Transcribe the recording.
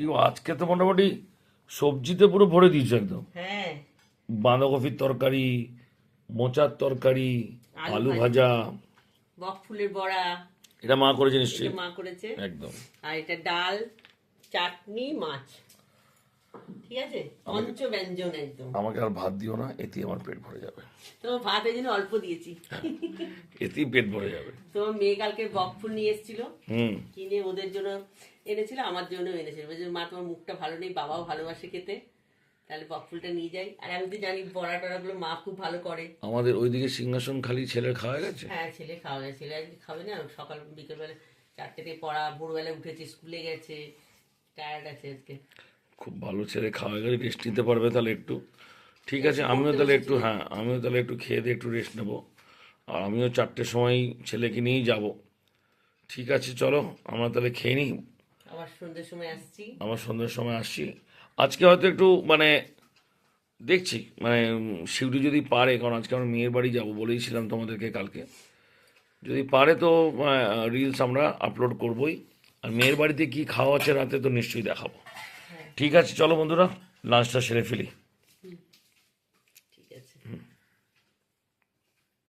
কি আজকে তো মোটামুটি সবজিতে পুরো ভরে দিয়েছ একদম। হ্যাঁ। বাঁধাকপির তরকারি মোচার তরকারি আলু ভাজা বক ফুলের বড়া। এটা মা করেছে নিশ্চয়ই। মা করেছে। একদম। আর এটা ডাল চাটনি মাছ। ঠিক আছে? পঞ্চ ব্যঞ্জন একদম। আমাকে আর ভাত দিও না এতেই আমার পেট ভরে যাবে। তো ভাত এই জন্য অল্প দিয়েছি। এতেই পেট ভরে যাবে। তো মেয়ে কালকে বক ফুল নিয়ে এসেছিল। হুম। কিনে ওদের জন্য এনেছিল আমার জন্য এনেছিল। বলছে মা তোমার মুখটা ভালো নেই বাবাও ভালোবাসে খেতে। তাহলে বক ফুলটা নিয়ে যাই। আর আমি তো জানি বড়া টড়াগুলো মা খুব ভালো করে। আমাদের ওইদিকে সিংহাসন খালি ছেলের খাওয়া গেছে? হ্যাঁ ছেলে খাওয়া গেছে। ছেলে আজকে খাবে না সকাল বিকেলবেলা চারটে থেকে পড়া ভোরবেলা উঠেছে স্কুলে গেছে টায়ার্ড আছে আজকে। খুব ভালো ছেলে খাওয়া গেলে রেস্ট নিতে পারবে তাহলে একটু। ঠিক আছে আমিও তাহলে একটু হ্যাঁ আমিও তাহলে একটু খেয়ে দিয়ে একটু রেস্ট নেব। আর আমিও চারটের সময় ছেলেকে নিয়েই যাব। ঠিক আছে চলো আমরা তাহলে খেয়ে নিই। সময় আসছি। আমার সন্ধ্যের সময় আসছি। আজকে হয়তো একটু মানে দেখছি মানে শিউরি যদি পারে কারণ আজকে আমার মেয়ের বাড়ি যাব বলেইছিলাম তোমাদেরকে কালকে। যদি পারে তো রিলস আমরা আপলোড করবই। আর মেয়ের বাড়িতে কি খাওয়া আছে রাতে তো নিশ্চয়ই দেখাবো। হ্যাঁ। ঠিক আছে চলো বন্ধুরা লাঞ্চটা সেরে ফেলি। ঠিক আছে।